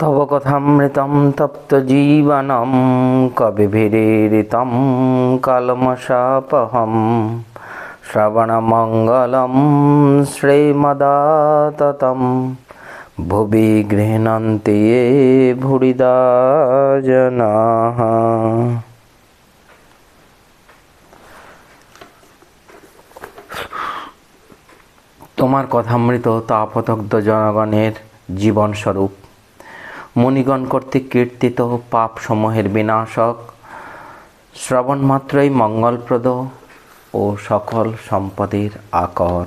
তব কথামৃতম কবি কবিভিরিতম কলমশাপহম শ্রবণমঙ্গলম শ্রীমদাততম ভুবি গৃহন্তি এ ভুরিদা তোমার কথামৃত তাপতগ্ধ জনগণের জীবনস্বরূপ। মুনিগণ কর্তৃক কীর্তিত পাপ সমূহের বিনাশক শ্রবণ মাত্রই মঙ্গলপ্রদ ও সকল সম্পদের আকর।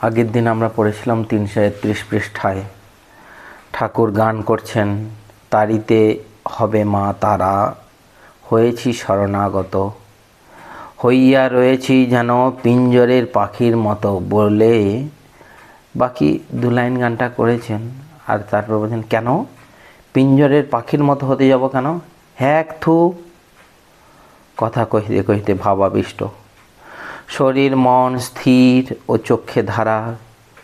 আগের দিন আমরা পড়েছিলাম তিনশো একত্রিশ পৃষ্ঠায়, ঠাকুর গান করছেন, তারিতে হবে মা তারা, হয়েছি শরণাগত। হইয়া রয়েছি যেন পিঞ্জরের পাখির মতো বলে বাকি দু লাইন গানটা করেছেন। আর তারপর বলছেন, কেন? পিঞ্জরের পাখির মতো হতে যাব কেন? হ্যাক থু। কথা কহিতে কহিতে ভাবাবিষ্ট। শরীর, মন স্থির ও চক্ষে ধারা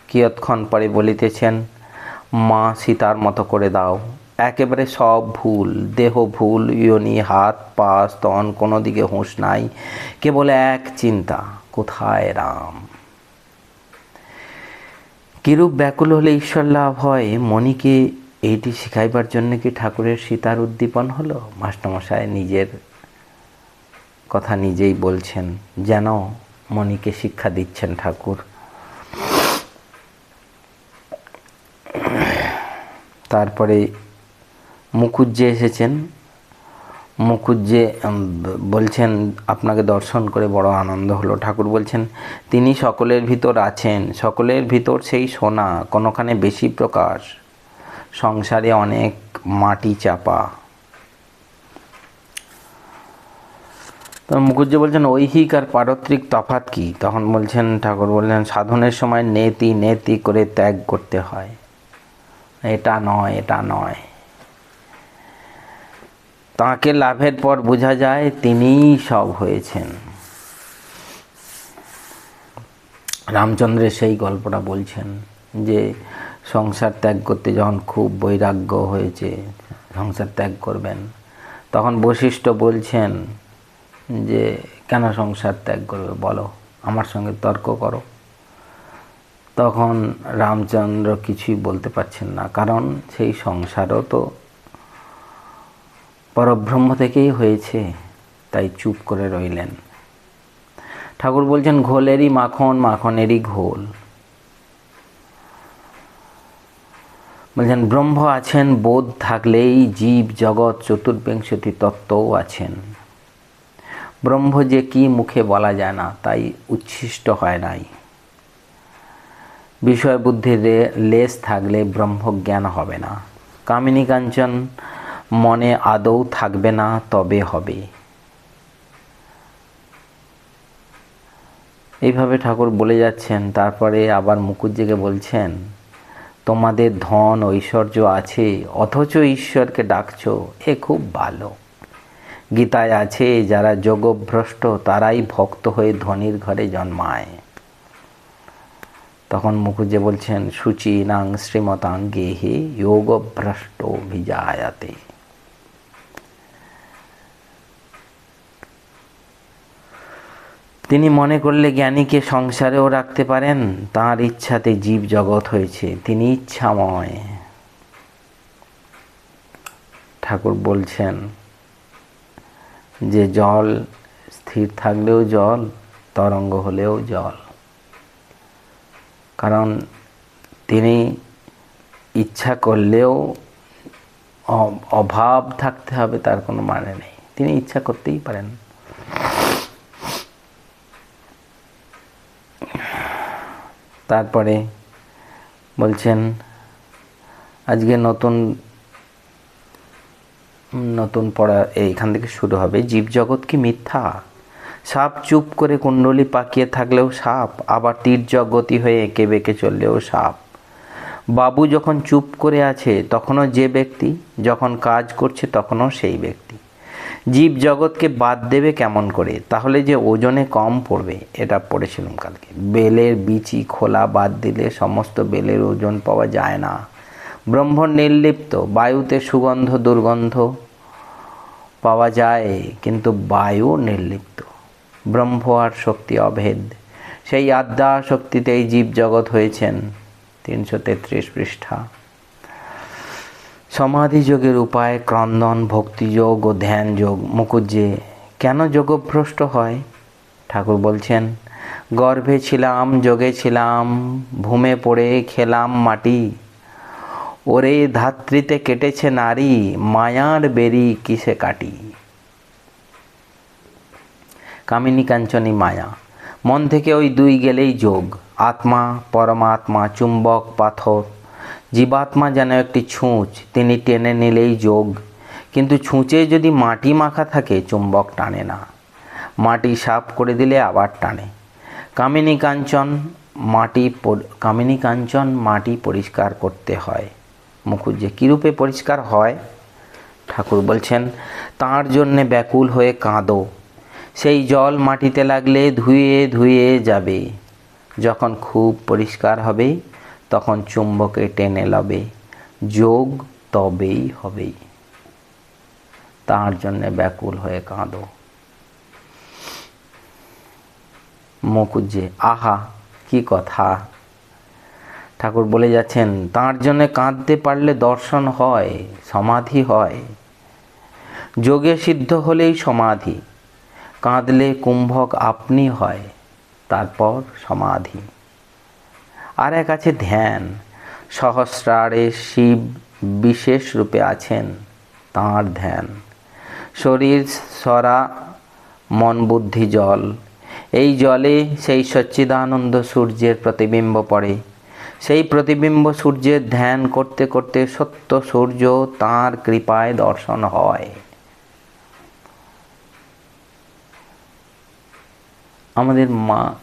কিয়ৎক্ষণ পরে বলিতেছেন, মা, সীতার মতো করে দাও। একেবারে সব ভুল, দেহ ভুল, ইয়নি, হাত, পা, স্তন, কোনো দিকে হুঁশ নাই। কেবল এক চিন্তা, কোথায় রাম? কিরূপ ব্যাকুল হলে ঈশ্বর লাভ হয়? মণিকে এইটি শিখাইবার জন্য কি ঠাকুরের সীতার উদ্দীপন হলো? মাস্টারমশাই নিজের কথা নিজেই বলছেন, যেন মণিকে শিক্ষা দিচ্ছেন ঠাকুর। তারপরে মুকুজ্জে এসেছেন মুকুজ্জে বলছেন, আপনাকে দর্শন করে বড় আনন্দ হলো। ঠাকুর বলছেন, তিনি সকলের ভিতর আছেন। সকলের ভিতর সেই সোনা, কোনোখানে বেশি প্রকাশ। সংসারে অনেক মাটি চাপা। তো মুকুজ্জে বলছেন, ঐহিক আর পারত্রিক তফাত কি? তখন বলছেন, ঠাকুর বললেন, সাধনের সময় নেতি নেতি করে ত্যাগ করতে হয়। এটা নয় এটা নয়। তাকে লাভের পর বোঝা যায় তিনিই সব হয়েছেন। রামচন্দ্রের সেই গল্পটা বলছেন যে, সংসার ত্যাগ করতে যখন খুব বৈরাগ্য হয়েছে, সংসার ত্যাগ করবেন, তখন বশিষ্ঠ বলছেন যে, কেন সংসার ত্যাগ করবে? বলো, আমার সঙ্গে তর্ক করো। তখন রামচন্দ্র কিছুই বলতে পারছেন না, কারণ সেই সংসারও তো পরব্রহ্ম থেকেই হয়েছে, তাই চুপ করে রইলেন। ঠাকুর বলছেন, ঘোলেরই মাখন, মাখনেরই ঘোল। বলছেন, ব্রহ্ম আছেন, বোধ থাকলেই জীব জগৎ চতুর্বিংশতি তত্ত্বও আছেন। ব্রহ্ম যে কি মুখে বলা যায় না, তাই উচ্ছিষ্ট হয় নাই। বিষয় বুদ্ধির লেস থাকলে ব্রহ্ম জ্ঞান হবে না। কামিনী কাঞ্চন মনে আদৌ থাকবে না, তবে হবে। এইভাবে ঠাকুর বলে যাচ্ছেন, তারপরে আবার মুকুজ্জিকে বলছেন, তোমাদের ধন, ঐশ্বর্য আছে, অথচ ঈশ্বরকে ডাকছো, এ খুব ভালো। গীতায় আছে, যারা যোগভ্রষ্ট, তারাই ভক্ত হয়ে ধনির ঘরে জন্মায়। তখন মুখুজ্জে বলছেন সুচি নাং শ্রীমতাং গেহে যোগভ্রষ্ট ভিজায়াতে তিনি মনে করলে জ্ঞানীকে সংসারেও রাখতে পারেন, তার ইচ্ছাতে জীব জগৎ হয়েছে, তিনি ইচ্ছাময়। ঠাকুর বলছেন যে জল স্থির থাকলেও জল, তরঙ্গ হলেও জল। কারণ তিনি ইচ্ছা করলেও অভাব থাকতে হবে, তার কোনো মানে নেই। তিনি ইচ্ছা করতেই পারেন। তারপরে বলছেন, আজকে নতুন নতুন পড়া এইখান থেকে শুরু হবে। জীবজগৎ কি মিথ্যা? সাপ চুপ করে কুণ্ডলি পাকিয়ে থাকলেও সাপ, আবার তীর জগতি হয়ে এঁকে বেঁকে চললেও সাপ। বাবু যখন চুপ করে আছে, তখনও যে ব্যক্তি, যখন কাজ করছে, তখনও সেই ব্যক্তি। জীব জগৎকে বাদ দেবে কেমন করে? তাহলে যে ওজনে কম পড়বে, এটা পড়েছিলাম কালকে। বেলের বিচি খোলা বাদ দিলে সমস্ত বেলের ওজন পাওয়া যায় না। ব্রহ্ম নির্লিপ্ত, বায়ুতে সুগন্ধ, দুর্গন্ধ পাওয়া যায়, কিন্তু বায়ু নির্লিপ্ত। ব্রহ্ম আর শক্তি অভেদ। সেই আদ্যা শক্তিতেই জীব জগৎ হয়েছেন তিনশো তেত্রিশ পৃষ্ঠা। সমাধি যোগের উপায়, ক্রন্দন, ভক্তিযোগ ও ধ্যান যোগ মুকুজ্জে, কেন যোগভ্রষ্ট হয়? ঠাকুর বলছেন, গর্ভে ছিলাম, যোগে ছিলাম ভূমে পড়ে খেলাম মাটি। ওরে ধাত্রীতে কেটেছে নারী, মায়ার বেরি কিসে কাটি? কামিনী কাঞ্চনী মায়া, মন থেকে ওই দুই গেলেই যোগ। আত্মা, পরমাত্মা, চুম্বক, পাথর। জীবাত্মা যেন একটি ছুঁচ, তিনি টেনে নিলেই যোগ। কিন্তু ছুঁচে যদি মাটি মাখা থাকে, চুম্বক টানে না। মাটি সাফ করে দিলে আবার টানে। কামিনী কাঞ্চন, মাটি কামিনী কাঞ্চন, মাটি পরিষ্কার করতে হয়। মুখুজ্জে কীরূপে পরিষ্কার হয়? ঠাকুর বলছেন, তার জন্যে ব্যাকুল হয়ে কাঁদো। সেই জল মাটিতে লাগলে ধুয়ে ধুয়ে যাবে। যখন খুব পরিষ্কার হবে তখন চুম্বকে টেনে লবে, যোগ তবেই হবে তার জন্যে ব্যাকুল হয়ে কাঁদো। মুকুজ্জে আহা, কি কথা? ঠাকুর বলে যাচ্ছেন, তার জন্যে কাঁদতে পারলে দর্শন হয়, সমাধি হয়। যোগে সিদ্ধ হলেই সমাধি, কাঁদলে কুম্ভক আপনি হয়, তারপর সমাধি। আর এক আছে ধ্যান। সহস্রারে শিব বিশেষ রূপে আছেন তাঁর ধ্যান। শরীর, সরা, মন, বুদ্ধি, জল, এই জলে সেই সচ্চিদানন্দ সূর্যের প্রতিবিম্ব পড়ে। সেই প্রতিবিম্ব সূর্যের ধ্যান করতে করতে সত্য সূর্য তাঁর কৃপায় দর্শন হয়। আমাদের মা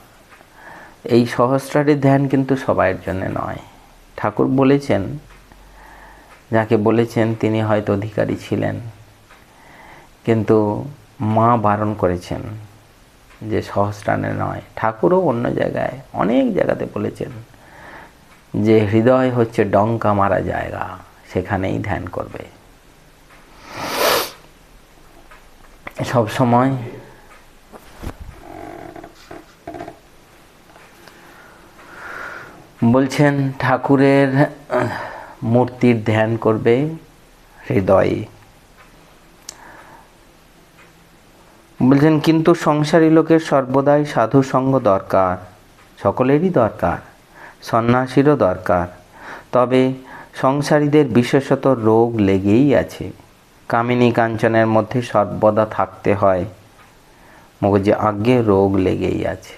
এই সহস্রারের ধ্যান কিন্তু সবাইয়ের জন্য নয়। ঠাকুর বলেছেন, যাকে বলেছেন তিনি হয়তো অধিকারী ছিলেন, কিন্তু মা বারণ করেছেন যে সহস্রানে নয়। ঠাকুরও অন্য জায়গায়, অনেক জায়গাতে বলেছেন যে হৃদয় হচ্ছে ডঙ্কা মারা জায়গা, সেখানেই ধ্যান করবে। সব সময় বলছেন, ঠাকুরের মূর্তির ধ্যান করবে হৃদয়ে। বলছেন, কিন্তু সংসারী লোকের সর্বদাই সাধু সঙ্গ দরকার, সকলেরই দরকার, সন্ন্যাসীরও দরকার। তবে সংসারীদের বিশেষত রোগ লেগেই আছে। কামিনী কাঞ্চনের মধ্যে সর্বদা থাকতে হয়, মগজে আজ্ঞে রোগ লেগেই আছে।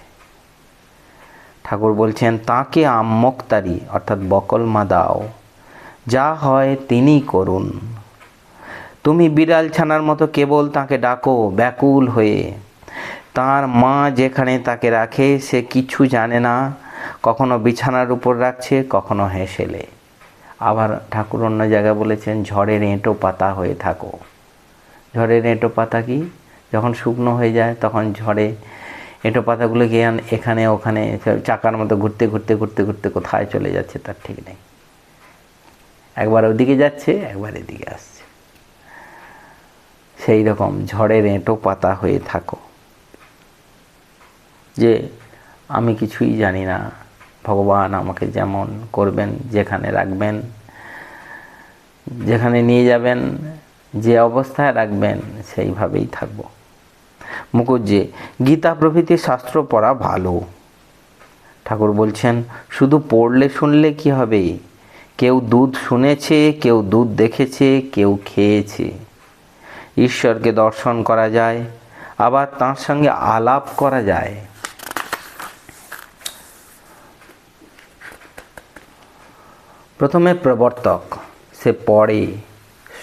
ঠাকুর বলছেন, তাকে আম্মক্তারি অর্থাৎ বকলমা দাও। যা হয় তিনি করুন। তুমি বিড়াল ছানার মতো কেবল তাকে ডাকো ব্যাকুল হয়ে। তার মা যেখানে তাকে রাখে, সে কিছু জানে না। কখনো বিছানার উপর রাখছে, কখনো হেসেলে। আবার ঠাকুর অন্য জায়গায় বলেছেন ঝড়ের এঁটো পাতা হয়ে থাকো। ঝড়ের এঁটো পাতা কি? যখন শুকনো হয়ে যায়, তখন ঝড়ে এঁটো পাতাগুলো গিয়ে এখানে ওখানে চাকার মতো ঘুরতে ঘুরতে ঘুরতে ঘুরতে কোথায় চলে যাচ্ছে তার ঠিক নেই। একবার ওদিকে যাচ্ছে, একবার এদিকে আসছে। সেই রকম ঝড়ের এঁটো পাতা হয়ে থাকো। যে আমি কিছুই জানি না, ভগবান আমাকে যেমন করবেন, যেখানে রাখবেন, যেখানে নিয়ে যাবেন, যে অবস্থায় রাখবেন, সেইভাবেই থাকব। মুকুজ্জে গীতা প্রভৃতি শাস্ত্র পড়া ভালো। ঠাকুর বলছেন, শুধু পড়লে শুনলে কি হবে? কেউ দুধ শুনেছে, কেউ দুধ দেখেছে, কেউ খেয়েছে। ঈশ্বরকে দর্শন করা যায়, আবার তার সঙ্গে আলাপ করা যায়। প্রথমে প্রবর্তক, সে পড়ে,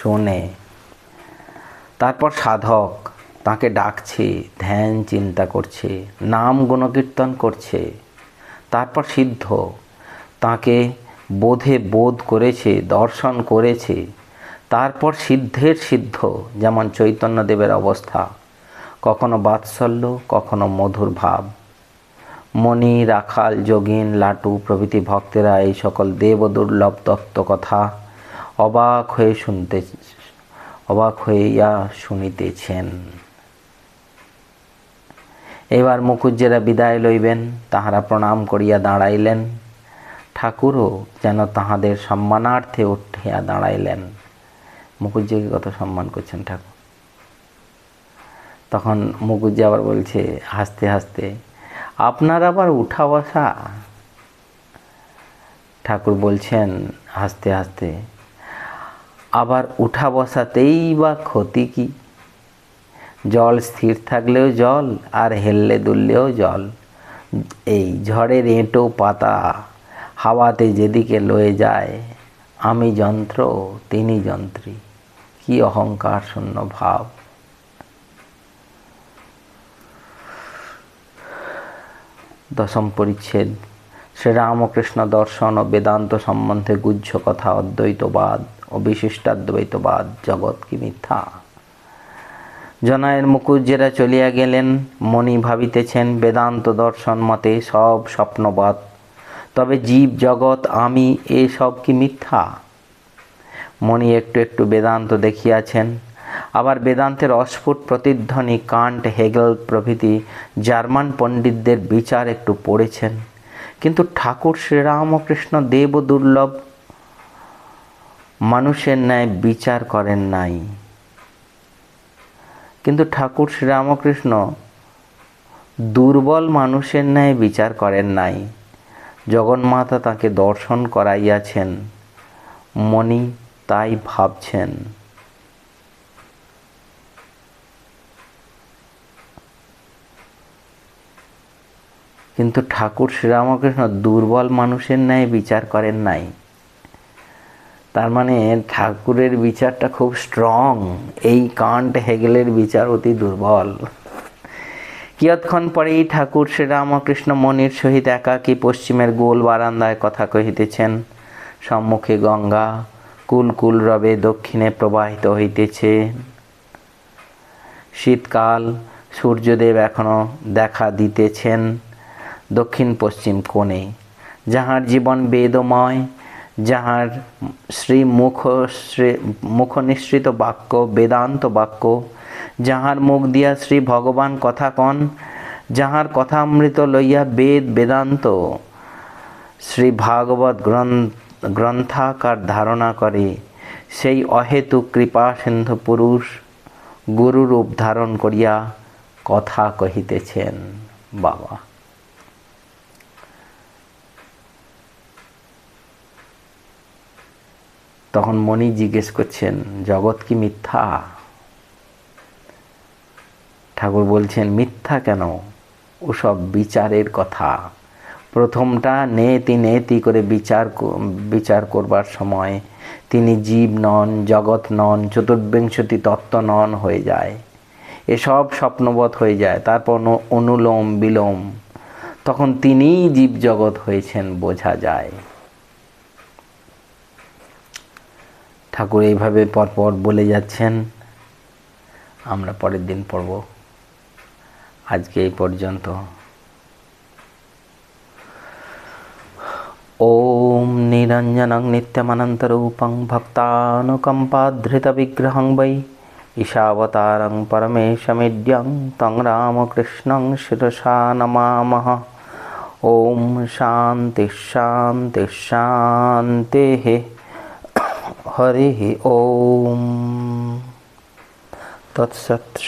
শোনে। তারপর সাধক তাকে ডাকছে, ধ্যান চিন্তা করছে, নাম গুণকীর্তন করছে। তারপর সিদ্ধ। তাকে বোধে বোধ করেছে, দর্শন করেছে। তারপর সিদ্ধের সিদ্ধ, যেমন চৈতন্যদেবের অবস্থা। কখনো বাৎসল্য, কখনো মধুর ভাব। মণি, রাখাল, যোগিন, লাটু, প্রভৃতি ভক্তেরা এই সকল দেব দুর্লভ তত্ত্ব কথা অবাক হয়ে শুনতে অবাক হইয়া শুনিতেছেন। এবার মুখুজ্জেরা বিদায় লইবেন, তাহারা প্রণাম করিয়া দাঁড়াইলেন। ঠাকুরও যেন তাহাদের সম্মানার্থে উঠিয়া দাঁড়াইলেন। মুখুজ্জিকে কত সম্মান করছেন ঠাকুর। তখন মুখুজ্জি আবার বলছে, হাসতে হাসতে, আপনার আবার উঠা বসা? ঠাকুর বলছেন, হাসতে হাসতে, আবার উঠা বসাতেই বা ক্ষতি কি? জল স্থির থাকলেও জল আর হেললে দুললেও জল। এই ঝড়ের এঁটো পাতা হাওয়াতে যেদিকে লয়ে যায়, আমি যন্ত্র, তিনি যন্ত্রী। কি অহংকার শূন্য ভাব। দশম পরিচ্ছেদ। শ্রীরামকৃষ্ণ দর্শন ও বেদান্ত সম্বন্ধে গুহ্য কথা অদ্বৈতবাদ ও বিশিষ্টাদ্বৈতবাদ, জগৎ কি মিথ্যা? জনায়ের মুকুজ্জেরা চলিয়া গেলেন, মণি ভাবিতেছেন, বেদান্ত দর্শন মতে সব স্বপ্নবাদ তবে জীব জগৎ, আমি এসব কি মিথ্যা? মণি একটু একটু বেদান্ত দেখিয়াছেন। আবার বেদান্তের অস্ফুট প্রতিধ্বনি, কান্ট, হেগেল প্রভৃতি জার্মান পণ্ডিতদের বিচার একটু পড়েছেন। কিন্তু ঠাকুর শ্রীরামকৃষ্ণ দেব দুর্লভ মানুষের ন্যায় বিচার করেন নাই। কিন্তু ঠাকুর শ্রীরামকৃষ্ণ দুর্বল মানুষের ন্যায় বিচার করেন নাই। জগন্মাতা তাকে দর্শন করাইয়াছেন। মণি তাই ভাবছেন। কিন্তু ঠাকুর শ্রীরামকৃষ্ণ দুর্বল মানুষের ন্যায় বিচার করেন নাই। তার মানে ঠাকুরের বিচারটা খুব স্ট্রং এই কান্ট হেগেলের বিচার অতি দুর্বল। কিয়ৎক্ষণ পরেই ঠাকুর শ্রীরামকৃষ্ণ মনির সহিত একাকী পশ্চিমের গোল বারান্দায় কথা কহিতেছেন। সম্মুখে গঙ্গা কুল কুল রবে দক্ষিণে প্রবাহিত হইতেছে। শীতকাল সূর্যদেব এখনও দেখা দিতেছেন দক্ষিণ পশ্চিম কোণে। যাহার জীবন বেদময় যাহার শ্রী মুখ শ্রী মুখনিসৃত বাক্য, বেদান্ত বাক্য, যাহার মুখ দিয়া শ্রী ভগবান কথা কন, যাহার কথামৃত লইয়া বেদ, বেদান্ত, শ্রী ভাগবত গ্রন্থাকার ধারণা করে, সেই অহেতু কৃপা সিন্ধু পুরুষ গুরুরূপ ধারণ করিয়া কথা কহিতেছেন বাবা। তখন মনি জিজ্ঞেস করছেন, জগৎ কি মিথ্যা? ঠাকুর বলছেন, মিথ্যা কেন? ওসব বিচারের কথা। প্রথমটা নেতি নেতি করে বিচার বিচার করবার সময় তিনি জীব নন, জগৎ নন, চতুর্বিংশতি তত্ত্ব নন হয়ে যায়। এসব স্বপ্নবোধ হয়ে যায়, তারপর অনুলোম বিলোম। তখন তিনিই জীব জগৎ হয়েছেন, বোঝা যায়। ঠাকুর এইভাবে পরপর বলে যাচ্ছেন। আমরা পরের দিন পড়ব। আজকে এই পর্যন্ত। ওম নিরঞ্জনং নিত্যমনন্তরূপং ভক্তানুকম্পাধৃতবিগ্রহং वै ঈশাবতারং পরমেশমিড্যং তং রামকৃষ্ণং শিরসা নমামः ওম শান্তি শান্তি, শান্তিः। हरिः ॐ तत्सत्